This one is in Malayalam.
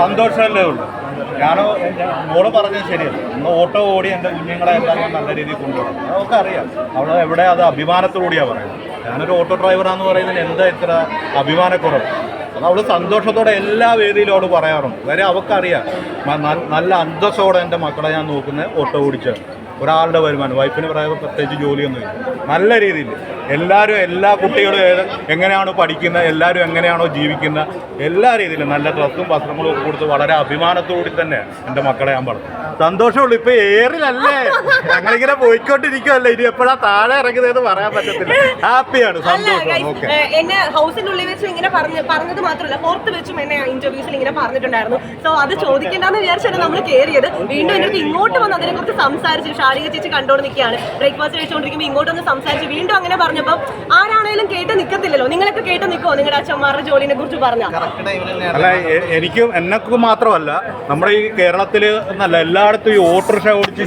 സന്തോഷമല്ലേ ഉള്ളൂ. ഞാനോ മോൾ പറഞ്ഞത് ശരിയല്ല ഇന്ന് ഓട്ടോ ഓടി എന്റെ കുഞ്ഞുങ്ങളെ എല്ലാം ഞാൻ നല്ല രീതിയിൽ കൊണ്ടുപോകണം അതൊക്കെ അറിയാം. അവൾ എവിടെ അത് അഭിമാനത്തോടെയാണ് പറയുന്നത്. ഞാനൊരു ഓട്ടോ ഡ്രൈവറാന്ന് പറയുന്നതിന് എന്താ ഇത്ര അഭിമാനക്കുറവ്? അത് അവൾ സന്തോഷത്തോടെ എല്ലാ വേദിയിലും അവൾ പറയാറുണ്ട്. കാര്യം അവൾക്കറിയാം. നല്ല അന്തസ്സോടെ എന്റെ മക്കളെ ഞാൻ നോക്കുന്നത് ഓട്ടോ ഓടിച്ചാണ് ഒരാളുടെ വരുമാനം. വൈഫിന് പറയുമ്പോൾ പ്രത്യേകിച്ച് ജോലിയൊന്നുമില്ല. നല്ല രീതിയിൽ. എല്ലാവരും എല്ലാ കുട്ടികളും എങ്ങനെയാണോ പഠിക്കുന്നത് എല്ലാവരും എങ്ങനെയാണോ ജീവിക്കുന്നത് എല്ലാ രീതിയിലും നല്ല ഡ്രസ്സും വസ്ത്രങ്ങളും ഒക്കെ കൊടുത്ത് വളരെ അഭിമാനത്തോടി തന്നെ എന്റെ മക്കളെ ഞാൻ പറഞ്ഞു സന്തോഷമുള്ളൂ. ഇപ്പൊ ഏറിലല്ലേ? ഞങ്ങളിങ്ങനെ പോയിക്കൊണ്ടിരിക്കുവല്ലേ? ഇനി എപ്പോഴാ താഴെ ഇറങ്ങുന്നതെന്ന് പറയാൻ പറ്റത്തില്ല. ഹാപ്പിയാണ് സന്തോഷം. ഓക്കെ. എന്നെ ഹൗസിനുള്ളിൽ വെച്ച് ഇങ്ങനെ പറഞ്ഞു പറഞ്ഞത് മാത്രമല്ല പുറത്ത് വെച്ചും എന്നെ ഇന്റർവ്യൂസിൽ ഇങ്ങനെ പറഞ്ഞിട്ടുണ്ടായിരുന്നു. സോ അത് ചോദിക്കേണ്ടെന്ന് വിചാരിച്ചാണ് നമ്മൾ കയറിയത് വീണ്ടും എന്റെ ഇങ്ങോട്ട് വന്ന് അതിനെ കുറിച്ച് സംസാരിച്ചു ഷാലിക ചേച്ചി കണ്ടോണ്ട് നിൽക്കുകയാണ്. ബ്രേക്ക്ഫാസ്റ്റ് കഴിച്ചുകൊണ്ടിരിക്കുമ്പോൾ ഇങ്ങോട്ട് വന്ന് സംസാരിച്ച് വീണ്ടും അങ്ങനെ പറഞ്ഞപ്പോൾ ആരാണേലും കേട്ട് നിൽക്കത്തില്ലല്ലോ നിങ്ങളൊക്കെ കേട്ട് നിൽക്കോ നിങ്ങളുടെ അച്ഛന്മാരുടെ ജോലിനെ കുറിച്ച് പറഞ്ഞാൽ അല്ല എനിക്കും എന്നൊക്കെ മാത്രമല്ല നമ്മുടെ ഈ കേരളത്തിൽ എന്നല്ല എല്ലായിടത്തും ഈ ഓട്ടോറിക്ഷ ഓടിച്ച്